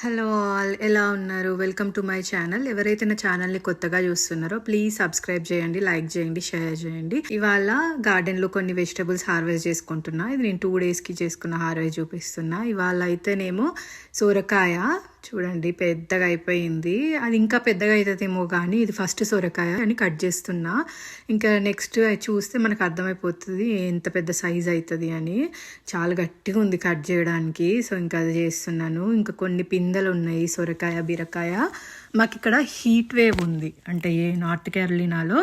Hello all ఎలా ఉన్నారు? Welcome to my channel ఎవరైతే నా ఛానల్ని కొత్తగా చూస్తున్నారో ప్లీజ్ సబ్స్క్రైబ్ చేయండి లైక్ చేయండి షేర్ చేయండి. ఇవాళ గార్డెన్లో కొన్ని వెజిటబుల్స్ హార్వెస్ట్ చేసుకుంటున్నా. ఇది నేను టూ డేస్కి చేసుకున్న హార్వెస్ట్ చూపిస్తున్నా. ఇవాళ అయితేనేమో సొరకాయ చూడండి పెద్దగా అయిపోయింది. అది ఇంకా పెద్దగా అవుతుందేమో కానీ ఇది ఫస్ట్ సొరకాయ అని కట్ చేస్తున్నా. ఇంకా నెక్స్ట్ అది చూస్తే మనకు అర్థమైపోతుంది ఎంత పెద్ద సైజ్ అవుతుంది అని. చాలా గట్టిగా ఉంది కట్ చేయడానికి. సో ఇంకా అది చేస్తున్నాను. ఇంకా కొన్ని పిందెలు ఉన్నాయి సొరకాయ బీరకాయ. మాకు ఇక్కడ హీట్ వేవ్ ఉంది. అంటే ఏ నార్త్ కేరళీనాలో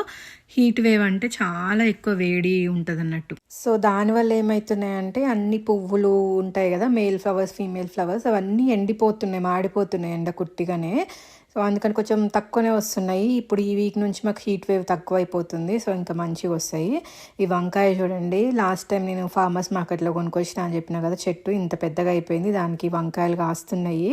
హీట్ వేవ్ అంటే చాలా ఎక్కువ వేడి ఉంటుంది అన్నట్టు సో దానివల్ల ఏమవుతున్నాయంటే అన్ని పువ్వులు ఉంటాయి కదా మేల్ ఫ్లవర్స్ ఫీమేల్ ఫ్లవర్స్ అవన్నీ ఎండిపోతున్నాయి మాడిపోతున్నాయి ఎండ కుట్టిగానే. సో అందుకని కొంచెం తక్కువనే వస్తున్నాయి. ఇప్పుడు ఈ వీక్ నుంచి మాకు హీట్ వేవ్ తక్కువ అయిపోతుంది సో ఇంకా మంచిగా వస్తాయి. ఈ వంకాయ చూడండి. లాస్ట్ టైం నేను ఫార్మర్స్ మార్కెట్లో కొనుక్కొచ్చిన అని చెప్పిన కదా చెట్టు ఇంత పెద్దగా అయిపోయింది. దానికి వంకాయలు కాస్తున్నాయి.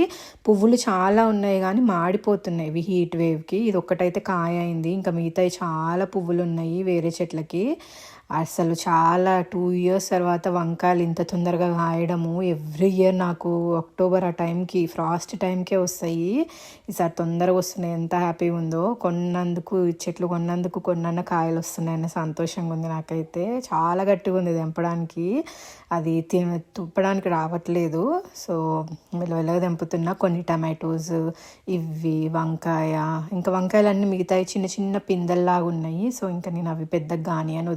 పువ్వులు చాలా ఉన్నాయి కానీ మాడిపోతున్నాయి ఇవి హీట్ వేవ్కి. ఇది ఒక్కటైతే కాయ అయింది. ఇంకా మిగతాయి చాలా పువ్వులు ఉన్నాయి వేరే చెట్లకి. అసలు చాలా టూ ఇయర్స్ తర్వాత వంకాయలు ఇంత తొందరగా కాయడము. ఎవ్రీ ఇయర్ నాకు అక్టోబర్ ఆ టైంకి ఫ్రాస్ట్ టైంకే వస్తాయి. ఈసారి తొందరగా వస్తున్నాయి. ఎంత హ్యాపీగా ఉందో. కొన్నందుకు చెట్లు కొన్నందుకు కొన్నన్న కాయలు వస్తున్నాయన్న సంతోషంగా ఉంది నాకైతే. చాలా గట్టిగా ఉంది తెంపడానికి. అది తుప్పడానికి రావట్లేదు. సో మెల్లమెల్లగా తెంపుతున్నా. కొన్ని టమాటోస్ ఇవి వంకాయ. ఇంకా వంకాయలు అన్నీ మిగతాయి. చిన్న చిన్న పిందల్లాగా ఉన్నాయి. సో ఇంకా నేను అవి పెద్ద గాని అని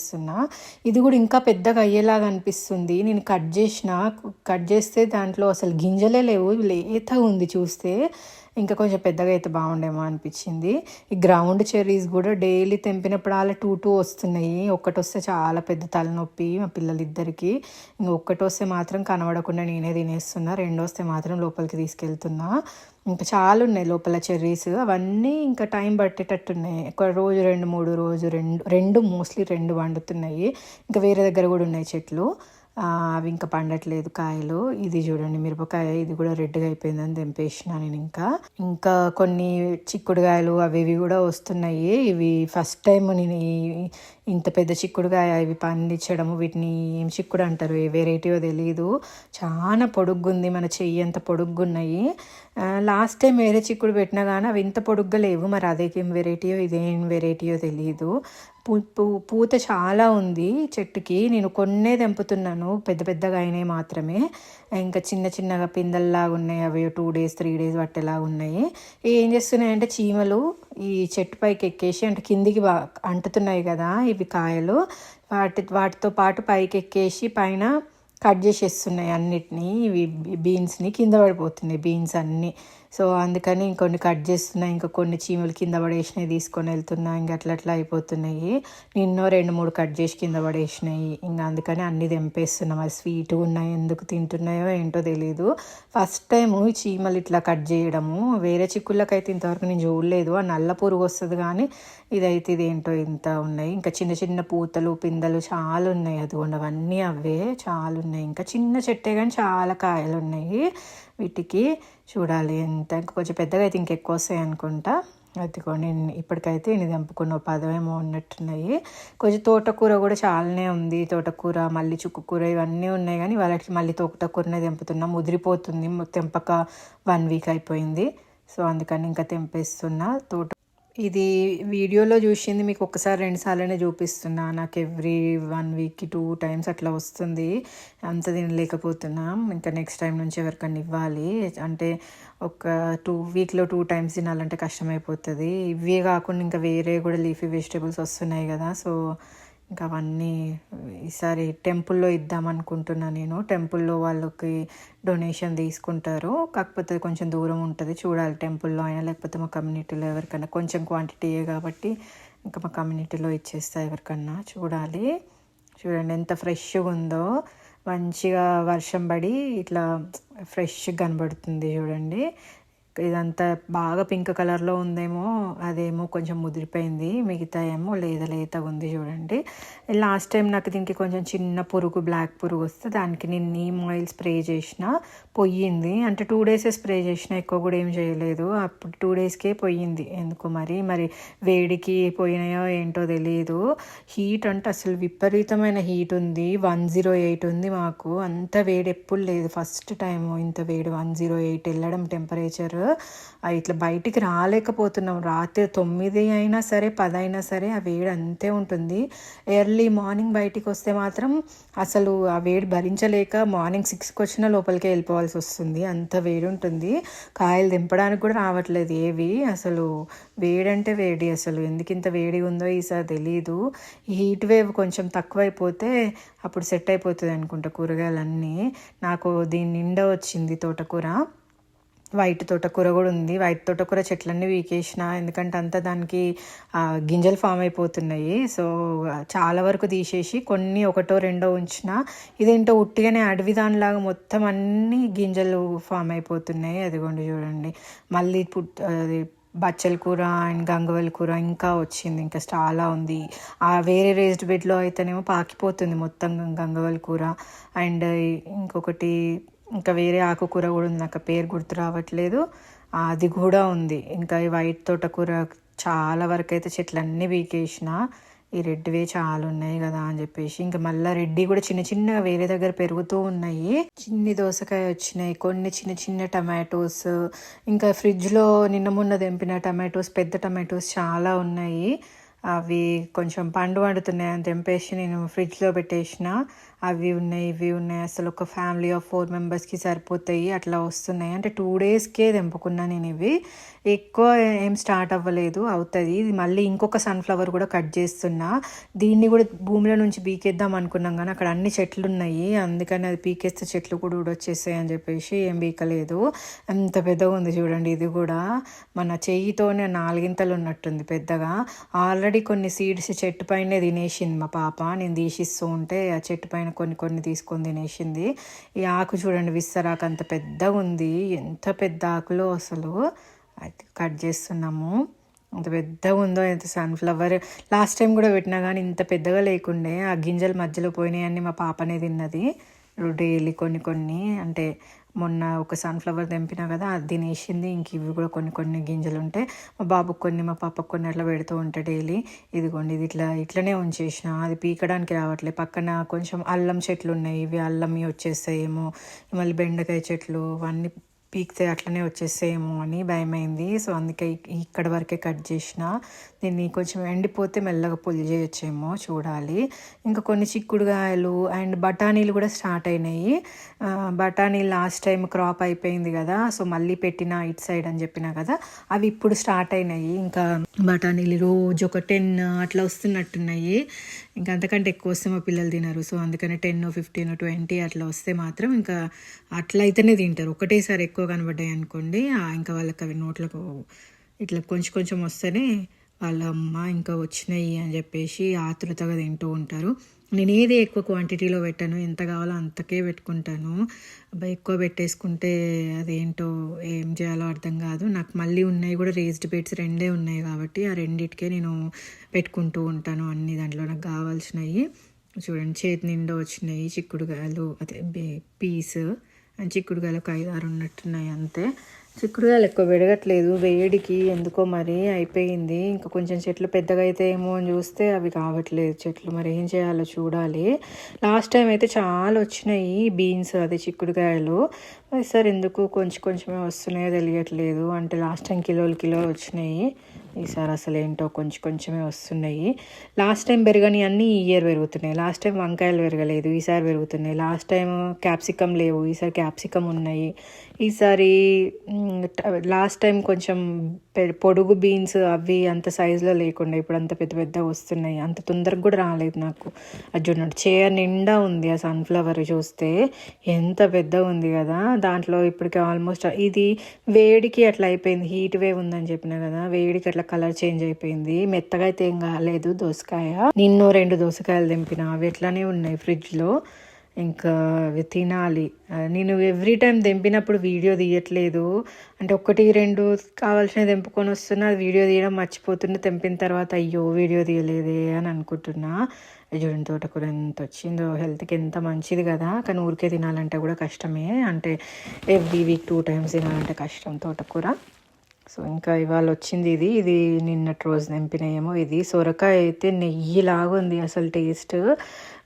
చేస్తున్నా. ఇది కూడా ఇంకా పెద్దగా అయ్యేలాగా అనిపిస్తుంది. నేను కట్ చేసిన కట్ చేస్తే దాంట్లో అసలు గింజలే లేవు లేతగా ఉంది చూస్తే. ఇంకా కొంచెం పెద్దగా అయితే బాగుండేమో అనిపించింది. ఈ గ్రౌండ్ చెర్రీస్ కూడా డైలీ తెంపినప్పుడు అలా టూ టూ వస్తున్నాయి. ఒక్కటి వస్తే చాలా పెద్ద తలనొప్పి మా పిల్లలిద్దరికి. ఇంకా ఒక్కటి వస్తే మాత్రం కనబడకుండా నేనే తినేస్తున్నా. రెండు వస్తే మాత్రం లోపలికి తీసుకెళ్తున్నా. ఇంకా చాలా ఉన్నాయి లోపల చెర్రీస్ అవన్నీ ఇంకా టైం పట్టేటట్టున్నాయి. ఒక రోజు రెండు మూడు రోజు రెండు రెండు మోస్ట్లీ రెండు వండుతున్నాయి. ఇంకా వేరే దగ్గర కూడా ఉన్నాయి చెట్లు. అవి ఇంకా పండట్లేదు కాయలు. ఇది చూడండి మిరపకాయ ఇది కూడా రెడ్గా అయిపోయిందని తెంపేసిన నేను ఇంకా. ఇంకా కొన్ని చిక్కుడుకాయలు అవి ఇవి కూడా వస్తున్నాయి. ఇవి ఫస్ట్ టైం నేను ఇంత పెద్ద చిక్కుడుకాయ ఇవి పండించడము వీటిని ఏం చిక్కుడు అంటారు? ఏ వెరైటీయో తెలియదు చాలా పొడుగ్గుంది మన చెయ్యి అంత పొడుగ్గున్నాయి. లాస్ట్ టైం వేరే చిక్కుడు పెట్టినా కానీ అవి ఇంత పొడుగ్గా లేవు. మరి అదేం వెరైటీయో ఇదేం వెరైటీయో తెలియదు పూత చాలా ఉంది చెట్టుకి. నేను కొన్నే తెంపుతున్నాను. పెద్ద పెద్దగా అయినాయి మాత్రమే. ఇంకా చిన్న చిన్నగా పిందల్లాగా ఉన్నాయి. అవి టూ డేస్ త్రీ డేస్ పట్టేలాగా ఉన్నాయి. ఏం చేస్తున్నాయంటే చీమలు ఈ చెట్టు పైకి ఎక్కేసి అంటే కిందికి బా అంటుతున్నాయి కదా ఇవి కాయలు. వాటి వాటితో పాటు పైకి ఎక్కేసి పైన కట్ చేసేస్తున్నాయి అన్నిటినీ. ఇవి బీన్స్ని కింద పడిపోతున్నాయి. బీన్స్ అన్నీ. సో అందుకని ఇంకొన్ని కట్ చేస్తున్నాయి ఇంకా కొన్ని చీమలు కింద పడేసినాయి తీసుకొని వెళ్తున్నా ఇంకా అట్లా అట్లా అయిపోతున్నాయి. నిన్నో రెండు మూడు కట్ చేసి కింద పడేసినాయి. ఇంకా అందుకని అన్ని తెంపేస్తున్నాం. అది స్వీట్ ఉన్నాయి ఎందుకు తింటున్నాయో ఏంటో తెలియదు ఫస్ట్ టైం చీమలు ఇట్లా కట్ చేయడము. వేరే చిక్కుళ్ళకైతే ఇంతవరకు నేను చూడలేదు. ఆ నల్ల పురుగు వస్తుంది కానీ ఇదైతే ఇదేంటో ఇంత ఉన్నాయి. ఇంకా చిన్న చిన్న పూతలు పిందెలు చాలా ఉన్నాయి. అదిగోండి అవన్నీ అవే చాలా ఉన్నాయి. ఇంకా చిన్న చెట్టే కానీ చాలా కాయలు ఉన్నాయి వీటికి. చూడాలి ఎంత. ఇంకా కొంచెం పెద్దగా అయితే ఇంకెక్కువ వస్తాయి అనుకుంటా. అదిగోండి నేను ఇప్పటికైతే ఇది తెంపుకున్న పదవేమో ఉన్నట్టున్నాయి. కొంచెం తోటకూర కూడా చాలానే ఉంది. తోటకూర మళ్ళీ చుక్కకూర ఇవన్నీ ఉన్నాయి కానీ వాళ్ళకి మళ్ళీ తోటకూరనే తెంపుతున్నాం. ముదిరిపోతుంది తెంపక వన్ వీక్ అయిపోయింది. సో అందుకని ఇంకా తెంపేస్తున్నా. తోట ఇది వీడియోలో చూసింది మీకు ఒకసారి రెండుసార్లనే చూపిస్తున్నా. నాకు ఎవ్రీ వన్ వీక్కి టూ టైమ్స్ అట్లా వస్తుంది. అంత తినలేకపోతున్నాం. ఇంకా నెక్స్ట్ టైం నుంచి ఎవరికన్నా ఇవ్వాలి. అంటే ఒక టూ వీక్లో టూ టైమ్స్ తినాలంటే కష్టమైపోతుంది. ఇవే కాకుండా ఇంకా వేరే కూడా లీఫీ వెజిటేబుల్స్ వస్తున్నాయి కదా. సో ఇంకా అవన్నీ ఈసారి టెంపుల్లో ఇద్దామనుకుంటున్నా నేను. టెంపుల్లో వాళ్ళకి డొనేషన్ తీసుకుంటారు. కాకపోతే కొంచెం దూరం ఉంటుంది చూడాలి టెంపుల్లో అయినా లేకపోతే మా కమ్యూనిటీలో ఎవరికైనా. కొంచెం క్వాంటిటీయే కాబట్టి ఇంకా మా కమ్యూనిటీలో ఇచ్చేస్తా ఎవరికన్నా. చూడాలి. చూడండి ఎంత ఫ్రెష్గా ఉందో. మంచిగా వర్షం పడి ఇట్లా ఫ్రెష్గా కనబడుతుంది చూడండి. ఇదంతా బాగా పింక్ కలర్లో ఉందేమో అదేమో కొంచెం ముదిరిపోయింది మిగతా ఏమో లేత లేతగా ఉంది చూడండి. లాస్ట్ టైం నాకు దీనికి కొంచెం చిన్న పురుగు బ్లాక్ పురుగు వస్తే దానికి నేను నీమ్ ఆయిల్ స్ప్రే చేసిన పొయ్యింది అంటే టూ డేస్ స్ప్రే చేసిన ఎక్కువ కూడా ఏం చేయలేదు. అప్పుడు టూ డేస్కే పొయ్యింది ఎందుకు మరి? మరి వేడికి పోయినాయో ఏంటో తెలియదు హీట్ అంటే అసలు విపరీతమైన హీట్ ఉంది. వన్ జీరో ఎయిట్ ఉంది మాకు. అంత వేడి ఎప్పుడు లేదు. ఫస్ట్ టైం ఇంత వేడి. వన్ జీరో ఎయిట్ వెళ్ళడం టెంపరేచర్ ఇట్లా బయటికి రాలేకపోతున్నాం. రాత్రి తొమ్మిది అయినా సరే పది అయినా సరే ఆ వేడి అంతే ఉంటుంది. ఎర్లీ మార్నింగ్ బయటికి వస్తే మాత్రం అసలు ఆ వేడి భరించలేక మార్నింగ్ సిక్స్కి వచ్చిన లోపలికి వెళ్ళిపోవాల్సి వస్తుంది. అంత వేడి ఉంటుంది. కాయలు దింపడానికి కూడా రావట్లేదు ఏవి. అసలు వేడి అంటే వేడి అసలు. ఎందుకు ఇంత వేడి ఉందో ఈసారి తెలియదు ఈ హీట్ వేవ్ కొంచెం తక్కువైపోతే అప్పుడు సెట్ అయిపోతుంది అనుకుంటా కూరగాయలన్నీ. నాకు దీని నిండా వచ్చింది తోటకూర. వైట్ తోటకూర కూడా ఉంది. వైట్ తోటకూర చెట్లన్నీ వీకేసిన ఎందుకంటే అంతా దానికి గింజలు ఫామ్ అయిపోతున్నాయి. సో చాలా వరకు తీసేసి కొన్ని ఒకటో రెండో ఉంచిన ఇదేంటో ఉట్టిగానే అడవి దానిలాగా మొత్తం అన్ని గింజలు ఫామ్ అయిపోతున్నాయి. అదిగోండి చూడండి. మళ్ళీ పుట్ అది బచ్చల కూర అండ్ గంగవల్లి కూర ఇంకా వచ్చింది. ఇంకా చాలా ఉంది. ఆ వేరే రేస్డ్ బెడ్లో అయితేనేమో పాకిపోతుంది మొత్తం గంగవల్లి కూర. అండ్ ఇంకొకటి ఇంకా వేరే ఆకుకూర కూడా ఉంది. నాకు పేరు గుర్తు రావట్లేదు. అది కూడా ఉంది. ఇంకా ఈ వైట్ తోటకూర చాలా వరకు అయితే చెట్లన్నీ వీకేసిన ఈ రెడ్వే చాలా ఉన్నాయి కదా అని చెప్పేసి. ఇంకా మళ్ళీ రెడ్డి కూడా చిన్న చిన్నగా వేరే దగ్గర పెరుగుతూ ఉన్నాయి. చిన్ని దోసకాయ వచ్చినాయి. కొన్ని చిన్న చిన్న టమాటోస్. ఇంకా ఫ్రిడ్జ్లో నిన్న మొన్న తెంపిన టమాటోస్ పెద్ద టమాటోస్ చాలా ఉన్నాయి. అవి కొంచెం పండు వండుతున్నాయి అని తెంపేసి నేను ఫ్రిడ్జ్లో పెట్టేసిన. అవి ఉన్నాయి ఇవి ఉన్నాయి. అసలు ఒక ఫ్యామిలీ ఆఫ్ ఫోర్ మెంబర్స్కి సరిపోతాయి అట్లా వస్తున్నాయి. అంటే టూ డేస్కే తెంపుకున్నా నేను ఇవి. ఎక్కువ ఏం స్టార్ట్ అవ్వలేదు అవుతుంది. ఇది మళ్ళీ ఇంకొక సన్ఫ్లవర్ కూడా కట్ చేస్తున్నా. దీన్ని కూడా భూమిలో నుంచి పీకేద్దాం అనుకున్నాం కానీ అక్కడ అన్ని చెట్లు ఉన్నాయి. అందుకని అది పీకేస్తే చెట్లు కూడా ఊడొచ్చేస్తాయి అని చెప్పేసి ఏం పీకలేదు. అంత పెద్దగా ఉంది చూడండి ఇది కూడా. మన చెయ్యితోనే నాలుగింతలు ఉన్నట్టుంది పెద్దగా. ఆల్రెడీ కొన్ని సీడ్స్ చెట్టు పైనే తినేసింది మా పాప. నేను తీసిస్తూ ఉంటే ఆ చెట్టు పైన కొన్ని కొన్ని తీసుకొని తినేసింది. ఈ ఆకు చూడండి విస్తరాకు అంత పెద్దగా ఉంది. ఎంత పెద్ద ఆకులో అసలు? అది కట్ చేస్తున్నాము. అంత పెద్దగా ఉందో ఎంత సన్ఫ్లవర్. లాస్ట్ టైం కూడా పెట్టినా కానీ ఇంత పెద్దగా లేకుండే. ఆ గింజలు మధ్యలో పోయినాయని మా పాపనే తిన్నది. డైలీ కొన్ని కొన్ని అంటే మొన్న ఒక సన్ఫ్లవర్ తెంపినా కదా అది తినేసింది. ఇంక ఇవి కూడా కొన్ని కొన్ని గింజలు ఉంటాయి మా బాబుకి కొన్ని మా పాపకు కొన్ని అట్లా పెడుతూ ఉంటాయి డైలీ. ఇదిగోండి ఇది ఇట్లా ఇట్లనే ఉంచేసిన. అది పీకడానికి రావట్లేదు పక్కన కొంచెం అల్లం చెట్లు ఉన్నాయి ఇవి అల్లం వచ్చేస్తాయేమో. మళ్ళీ బెండకాయ చెట్లు అవన్నీ పీక్తే అట్లనే వచ్చేసేమో అని భయమైంది. సో అందుకే ఇక్కడ వరకే కట్ చేసిన. దీన్ని కొంచెం ఎండిపోతే మెల్లగా పులి చేయొచ్చేమో చూడాలి. ఇంకా కొన్ని చిక్కుడుగాయలు అండ్ బఠానీలు కూడా స్టార్ట్ అయినాయి. బఠానీ లాస్ట్ టైం క్రాప్ అయిపోయింది కదా. సో మళ్ళీ పెట్టిన ఇట్ సైడ్ అని చెప్పిన కదా. అవి ఇప్పుడు స్టార్ట్ అయినాయి. ఇంకా బఠానీలు రోజు ఒక టెన్ అట్లా వస్తున్నట్టున్నాయి. ఇంకా అంతకంటే ఎక్కువ వస్తే మా పిల్లలు తినరు. సో అందుకని టెన్ ఫిఫ్టీన్ ట్వంటీ అట్లా వస్తే మాత్రం ఇంకా అట్లా అయితేనే తింటారు. ఒకటేసారి ఎక్కువ ఎక్కువ కనబడ్డాయి అనుకోండి ఆ, ఇంకా వాళ్ళకి అవి నోట్లకు ఇట్లా కొంచెం కొంచెం వస్తేనే వాళ్ళ అమ్మ ఇంకా వచ్చినాయి అని చెప్పేసి ఆతృతగా తింటూ ఉంటారు. నేను ఏది ఎక్కువ క్వాంటిటీలో పెట్టాను ఎంత కావాలో అంతకే పెట్టుకుంటాను. ఎక్కువ పెట్టేసుకుంటే అదేంటో ఏం చేయాలో అర్థం కాదు. నాకు మళ్ళీ ఉన్నాయి కూడా రేస్డ్ బెడ్స్ రెండే ఉన్నాయి కాబట్టి ఆ రెండిటికే నేను పెట్టుకుంటూ ఉంటాను అన్ని దాంట్లో. నాకు కావాల్సినవి చూడండి చేతి నిండా వచ్చినాయి చిక్కుడుకాయలు అదే బే- పీస్ చిక్కుడుకాయలు ఒక ఐదు ఆరు ఉన్నట్టున్నాయి అంతే. చిక్కుడుకాయలు ఎక్కువ పెరగట్లేదు వేడికి ఎందుకో మరి అయిపోయింది. ఇంకా కొంచెం చెట్లు పెద్దగా అయితే ఏమో అని చూస్తే అవి కావట్లేదు. చెట్లు మరి ఏం చేయాలో చూడాలి. లాస్ట్ టైం అయితే చాలా వచ్చినాయి బీన్స్ అదే చిక్కుడుకాయలు. మరి సార్ ఎందుకు కొంచెం కొంచెమే వస్తున్నాయో తెలియట్లేదు. అంటే లాస్ట్ టైం కిలోలు కిలో వచ్చినాయి. ఈసారి అసలు ఏంటో కొంచెం కొంచెమే వస్తున్నాయి. లాస్ట్ టైం పెరగని అన్నీ ఈ ఇయర్ పెరుగుతున్నాయి. లాస్ట్ టైం వంకాయలు పెరగలేదు ఈసారి పెరుగుతున్నాయి. లాస్ట్ టైం క్యాప్సికమ్ లేవు ఈసారి క్యాప్సికమ్ ఉన్నాయి. ఈసారి లాస్ట్ టైం కొంచెం పె- పొడుగు బీన్స్ అవి అంత సైజులో లేకుండా ఇప్పుడు అంత పెద్ద పెద్దగా వస్తున్నాయి. అంత తొందరగా కూడా రాలేదు నాకు. అది చూడండి నిండా ఉంది ఆ సన్ఫ్లవర్ చూస్తే. ఎంత పెద్దగా ఉంది కదా. దాంట్లో ఇప్పటికి ఆల్మోస్ట్ ఇది వేడికి అట్లా అయిపోయింది. హీట్ వేవ్ ఉందని చెప్పిన కదా. వేడికి అట్లా కలర్ చేంజ్ అయిపోయింది. మెత్తగా అయితే ఏం కాలేదు దోసకాయ. నిన్ను రెండు దోసకాయలు దింపిన అవి ఎట్లానే ఉన్నాయి ఫ్రిడ్జ్లో ఇంకా అవి తినాలి. నేను ఎవ్రీ టైం తెంపినప్పుడు వీడియో తీయట్లేదు. అంటే ఒకటి రెండు కావాల్సినవి తెంపుకొని వస్తున్నా అది వీడియో తీయడం మర్చిపోతున్నా తెంపిన తర్వాత అయ్యో వీడియో తీయలేదే అని అనుకుంటున్నా. చూడండి తోటకూర ఎంత వచ్చిందో హెల్త్కి ఎంత మంచిది కదా. కానీ ఊరికే తినాలంటే కూడా కష్టమే. అంటే ఎవ్రీ వీక్ టూ టైమ్స్ తినాలంటే కష్టం తోటకూర. సో ఇంకా ఇవాళ వచ్చింది ఇది. ఇది నిన్నటి రోజు తెంపినాయేమో ఇది. సొరకాయ అయితే నెయ్యి లాగుంది అసలు టేస్ట్.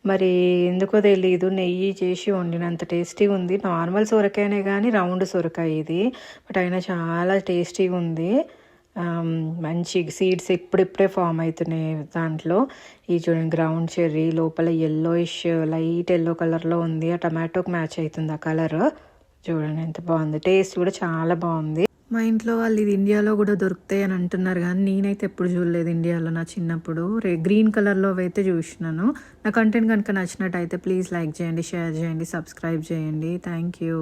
మరి ఎందుకో తెలియదు నెయ్యి చేసి వండినంత టేస్టీగా ఉంది. నార్మల్ సొరకాయనే కానీ రౌండ్ సొరకాయ ఇది. బట్ అయినా చాలా టేస్టీగా ఉంది. మంచి సీడ్స్ ఇప్పుడిప్పుడే ఫామ్ అవుతున్నాయి దాంట్లో. ఈ చూడండి గ్రౌండ్ చెర్రీ లోపల ఎల్లోయిష్ లైట్ ఎల్లో కలర్లో ఉంది. ఆ టమాటోకి మ్యాచ్ అవుతుంది ఆ కలర్. చూడండి ఎంత బాగుంది. టేస్ట్ కూడా చాలా బాగుంది. మా ఇంట్లో వాళ్ళు ఇది ఇండియాలో కూడా దొరుకుతాయి అని అంటున్నారు కానీ నేనైతే ఎప్పుడు చూడలేదు ఇండియాలో నా చిన్నప్పుడు. రే గ్రీన్ కలర్లో అయితే చూసినాను. నా కంటెంట్ కనుక నచ్చినట్టయితే ప్లీజ్ లైక్ చేయండి షేర్ చేయండి సబ్స్క్రైబ్ చేయండి. Thank you